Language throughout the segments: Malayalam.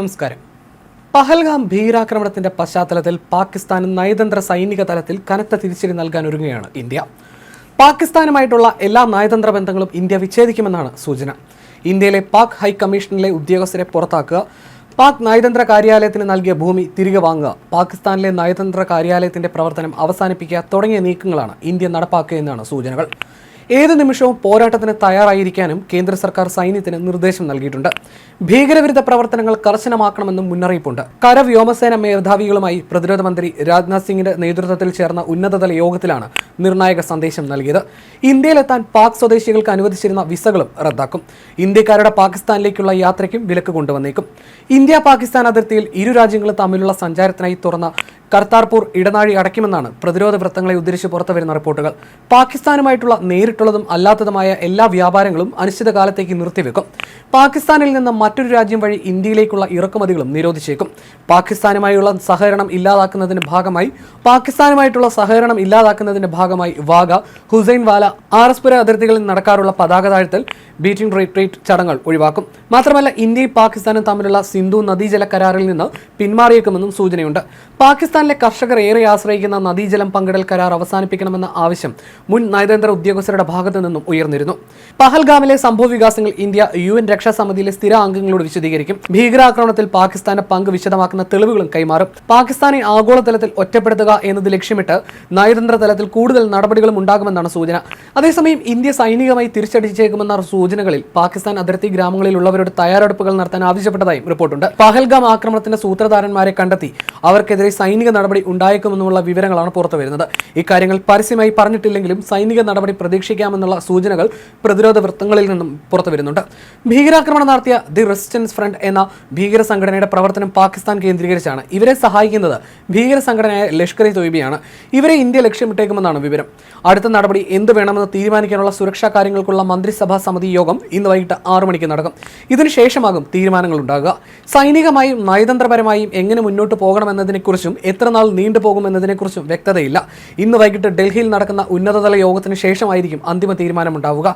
നമസ്കാരം. പഹൽഗാം ഭീകരാക്രമണത്തിന്റെ പശ്ചാത്തലത്തിൽ പാകിസ്ഥാന് നയതന്ത്ര സൈനിക തലത്തിൽ കനത്ത തിരിച്ചടി നൽകാൻ ഒരുങ്ങുകയാണ് ഇന്ത്യ. പാകിസ്ഥാനുമായിട്ടുള്ള എല്ലാ നയതന്ത്ര ബന്ധങ്ങളും ഇന്ത്യ വിച്ഛേദിക്കുമെന്നാണ് സൂചന. ഇന്ത്യയിലെ പാക് ഹൈക്കമ്മീഷനിലെ ഉദ്യോഗസ്ഥരെ പുറത്താക്കുക പാക് നയതന്ത്ര കാര്യാലയത്തിന് നൽകിയ ഭൂമി തിരികെ വാങ്ങുക പാകിസ്ഥാനിലെ നയതന്ത്ര കാര്യാലയത്തിന്റെ പ്രവർത്തനം അവസാനിപ്പിക്കുക തുടങ്ങിയ നീക്കങ്ങളാണ് ഇന്ത്യ നടപ്പാക്കുക എന്നാണ് സൂചനകൾ. ഏത് നിമിഷവും പോരാട്ടത്തിന് തയ്യാറായിരിക്കാനും കേന്ദ്ര സർക്കാർ സൈന്യത്തിന് നിർദ്ദേശം നൽകിയിട്ടുണ്ട്. ഭീകരവിരുദ്ധ പ്രവർത്തനങ്ങൾ കർശനമാക്കണമെന്നും മുന്നറിയിപ്പുണ്ട്. കര വ്യോമസേന മേധാവികളുമായി പ്രതിരോധ മന്ത്രി രാജ്നാഥ് സിംഗിന്റെ നേതൃത്വത്തിൽ ചേർന്ന ഉന്നതതല യോഗത്തിലാണ് നിർണായക സന്ദേശം നൽകിയത്. ഇന്ത്യയിലെത്താൻ പാക് സ്വദേശികൾക്ക് അനുവദിച്ചിരുന്ന വിസകളും റദ്ദാക്കും. ഇന്ത്യക്കാരുടെ പാകിസ്ഥാനിലേക്കുള്ള യാത്രയ്ക്കും വിലക്ക് കൊണ്ടുവന്നേക്കും. ഇന്ത്യ പാകിസ്ഥാൻ അതിർത്തിയിൽ ഇരു രാജ്യങ്ങളും തമ്മിലുള്ള സഞ്ചാരത്തിനായി തുറന്ന കർത്താർപൂർ ഇടനാഴി അടയ്ക്കുമെന്നാണ് പ്രതിരോധ വൃത്തങ്ങളെ ഉദ്ധരിച്ച് പുറത്തുവരുന്ന റിപ്പോർട്ടുകൾ. പാകിസ്ഥാനുമായിട്ടുള്ള നേരിട്ടുള്ളതും അല്ലാത്തതുമായ എല്ലാ വ്യാപാരങ്ങളും അനിശ്ചിതകാലത്തേക്ക് നിർത്തിവെക്കും. പാകിസ്ഥാനിൽ നിന്ന് മറ്റൊരു രാജ്യം വഴി ഇന്ത്യയിലേക്കുള്ള ഇറക്കുമതികളും നിരോധിച്ചേക്കും. പാകിസ്ഥാനുമായുള്ള സഹകരണം ഇല്ലാതാക്കുന്നതിന്റെ ഭാഗമായി പാകിസ്ഥാനുമായിട്ടുള്ള സഹകരണം ഇല്ലാതാക്കുന്നതിന്റെ ഭാഗമായി Wagah Hussainiwala R S Pura അതിർത്തികളിൽ നടക്കാറുള്ള പതാക താഴ്ത്തൽ ബീറ്റിംഗ് റിട്രീറ്റ് ചടങ്ങുകൾ ഒഴിവാക്കും. മാത്രമല്ല ഇന്ത്യയും പാകിസ്ഥാനും തമ്മിലുള്ള സിന്ധു നദീജല കരാറിൽ നിന്ന് പിന്മാറിയേക്കുമെന്നും സൂചനയുണ്ട്. പാകിസ്ഥാനിലെ കർഷകർ ഏറെ ആശ്രയിക്കുന്ന നദീജലം പങ്കിടൽ കരാർ അവസാനിപ്പിക്കണമെന്ന ആവശ്യം മുൻ നയതന്ത്ര ഉദ്യോഗസ്ഥരുടെ ഭാഗത്തു നിന്നും ഉയർന്നിരുന്നു. പഹൽഗാമിലെ സംഭവ വികാസങ്ങൾ ഇന്ത്യ യു എൻ രക്ഷാസമിതിയിലെ സ്ഥിര അംഗങ്ങളോട് വിശദീകരിക്കും. ഭീകരാക്രമണത്തിൽ പാകിസ്ഥാന്റെ പങ്ക് വിശദമാക്കുന്ന തെളിവുകളും കൈമാറും. പാകിസ്ഥാനെ ആഗോളതലത്തിൽ ഒറ്റപ്പെടുത്തുക എന്നത് ലക്ഷ്യമിട്ട് നയതന്ത്ര തലത്തിൽ കൂടുതൽ നടപടികളും ഉണ്ടാകുമെന്നാണ് സൂചന. അതേസമയം ഇന്ത്യ സൈനികമായി തിരിച്ചടിച്ചേക്കുമെന്ന സൂചനകളിൽ. പാകിസ്ഥാൻ അതിർത്തി ഗ്രാമങ്ങളിലുള്ളവരോട് തയ്യാറെടുപ്പുകൾ നടത്താൻ ആവശ്യപ്പെട്ടതായും റിപ്പോർട്ടുണ്ട്. പഹൽഗാം ആക്രമണത്തിന്റെ സൂത്രധാരന്മാരെ കണ്ടെത്തി അവർക്കെതിരെ സൈനിക നടപടി ഉണ്ടായേക്കുമെന്നുള്ള വിവരങ്ങളാണ് പുറത്തുവരുന്നത്. ഇക്കാര്യങ്ങൾ പരസ്യമായി പറഞ്ഞിട്ടില്ലെങ്കിലും സൈനിക നടപടി പ്രതീക്ഷിക്കാമെന്നുള്ള സൂചനകൾ പ്രതിരോധ വൃത്തങ്ങളിൽ നിന്നും പുറത്തുവരുന്നുണ്ട്. ഭീകരാക്രമണം നടത്തിയ ദി റെസിസ്റ്റൻസ് ഫ്രണ്ട് എന്ന ഭീകര സംഘടനയുടെ പ്രവർത്തനം പാകിസ്ഥാൻ കേന്ദ്രീകരിച്ചാണ്. ഇവരെ സഹായിക്കുന്നത് ഭീകര സംഘടനയായ ലഷ്കർ ഇ തൊയ്ബിയാണ്. ഇവരെ ഇന്ത്യ ലക്ഷ്യമിട്ടേക്കുമെന്നാണ് വിവരം. അടുത്ത നടപടി എന്ത് വേണമെന്ന് തീരുമാനിക്കാനുള്ള സുരക്ഷാ കാര്യങ്ങൾക്കുള്ള മന്ത്രിസഭാ സമിതി യോഗം ഇന്ന് വൈകിട്ട് ആറു മണിക്ക് നടക്കും. ഇതിനുശേഷമാകും തീരുമാനങ്ങൾ ഉണ്ടാകുക സൈനികമായും നയതന്ത്രപരമായും എങ്ങനെ മുന്നോട്ട് പോകണമെന്നതിനെക്കുറിച്ചും എത്ര നാൾ നീണ്ടുപോകുമെന്നതിനെക്കുറിച്ചും വ്യക്തതയില്ല. ഇന്ന് വൈകിട്ട് ഡൽഹിയിൽ നടക്കുന്ന ഉന്നതതല യോഗത്തിന് ശേഷമായിരിക്കും അന്തിമ തീരുമാനമുണ്ടാവുക.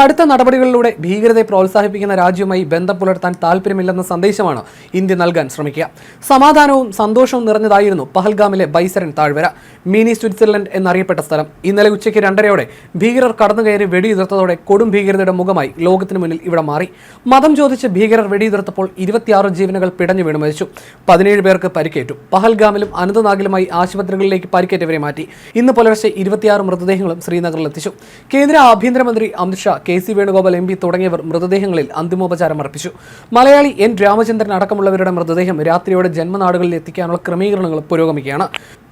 കടുത്ത നടപടികളിലൂടെ ഭീകരതയെ പ്രോത്സാഹിപ്പിക്കുന്ന രാജ്യവുമായി ബന്ധം പുലർത്താൻ താല്പര്യമില്ലെന്ന സന്ദേശമാണ് ഇന്ത്യ നൽകാൻ ശ്രമിക്കുക. സമാധാനവും സന്തോഷവും നിറഞ്ഞതായിരുന്നു പഹൽഗാമിലെ ബൈസരൻ താഴ്വര. മിനി സ്വിറ്റ്സർലൻഡ് എന്നറിയപ്പെട്ട സ്ഥലം. ഇന്നലെ ഉച്ചയ്ക്ക് രണ്ടരയോടെ ഭീകരർ കടന്നുകയറി വെടിയുതിർത്തതോടെ കൊടും ഭീകരതയുടെ മുഖമായി ലോകത്തിന് മുന്നിൽ ഇവിടെ മാറി. മതം ചോദിച്ച് ഭീകരർ വെടിയുതിർത്തപ്പോൾ ഇരുപത്തിയാറ് ജീവനുകൾ പിടഞ്ഞു വീണ് മരിച്ചു. പതിനേഴ് പേർക്ക് പരിക്കേറ്റു. പഹൽഗാമിലും അനന്തനാഗിലുമായി ആശുപത്രികളിലേക്ക് പരിക്കേറ്റവരെ മാറ്റി. ഇന്ന് പുലർച്ചെ ഇരുപത്തിയാറ് മൃതദേഹങ്ങളും ശ്രീനഗറിലെത്തിച്ചു കേന്ദ്ര ആഭ്യന്തരമന്ത്രി Amit Shah K C Venugopal M തുടങ്ങിയവർ മൃതദേഹങ്ങളിൽ അന്തിമോപചാരം അർപ്പിച്ചു. മലയാളി എൻ. രാമചന്ദ്രൻ അടക്കമുള്ളവരുടെ മൃതദേഹം രാത്രിയോടെ ജന്മനാടുകളിൽ എത്തിക്കാനുള്ള ക്രമീകരണങ്ങൾ പുരോഗമിക്കുകയാണ്.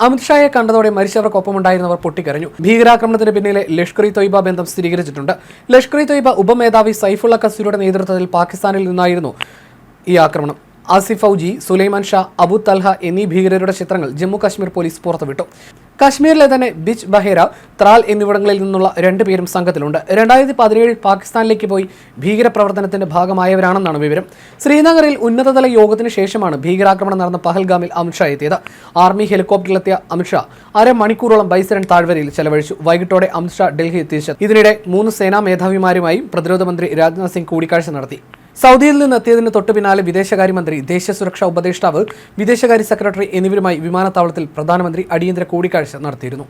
അമിത്ഷായെ കണ്ടതോടെ മരിച്ചവർക്കൊപ്പമുണ്ടായിരുന്നവർ പൊട്ടിക്കരഞ്ഞു. ഭീകരാക്രമണത്തിന് പിന്നിലെ ലഷ്കർ ഇ തൊയ്ബ ബന്ധം സ്ഥിരീകരിച്ചിട്ടുണ്ട്. ലഷ്കർ ഇ തൊയ്ബ ഉപമേധാവി സൈഫുള്ള കസൂരിയുടെ നേതൃത്വത്തിൽ പാകിസ്ഥാനിൽ നിന്നായിരുന്നു ഈ ആക്രമണം. ആസിഫ് ഔജി സുലൈമാൻ ഷാ അബു തൽഹ എന്നീ ഭീകരരുടെ ചിത്രങ്ങൾ ജമ്മു കാശ്മീർ പോലീസ് പുറത്തുവിട്ടു. കാശ്മീരിലെ തന്നെ ബിജ് ബഹേര ത്രാൽ എന്നിവിടങ്ങളിൽ നിന്നുള്ള രണ്ടുപേരും സംഘത്തിലുണ്ട്. രണ്ടായിരത്തി പതിനേഴിൽ പാകിസ്ഥാനിലേക്ക് പോയി ഭീകരപ്രവർത്തനത്തിന്റെ ഭാഗമായവരാണെന്നാണ് വിവരം. ശ്രീനഗറിൽ ഉന്നതതല യോഗത്തിന് ശേഷമാണ് ഭീകരാക്രമണം നടന്ന പഹൽഗാമിൽ അമിത്ഷാ എത്തിയത്. ആർമി ഹെലികോപ്റ്ററിലെത്തിയ അമിത്ഷാ അരമണിക്കൂറോളം ബൈസരൻ താഴ്വരയിൽ ചെലവഴിച്ചു. വൈകിട്ടോടെ അമിത്ഷാ ഡൽഹി എത്തിച്ചത് ഇതിനിടെ മൂന്ന് സേനാ മേധാവിമാരുമായും പ്രതിരോധ മന്ത്രി രാജ്നാഥ് സിംഗ് കൂടിക്കാഴ്ച നടത്തി. സൗദിയിൽ നിന്ന് എത്തിയതിന് തൊട്ടു പിന്നാലെ വിദേശകാര്യമന്ത്രി ദേശീയ സുരക്ഷാ ഉപദേഷ്ടാവ് വിദേശകാര്യ സെക്രട്ടറി എന്നിവരുമായി വിമാനത്താവളത്തിൽ പ്രധാനമന്ത്രി അടിയന്തര കൂടിക്കാഴ്ച നടത്തിയിരുന്നു.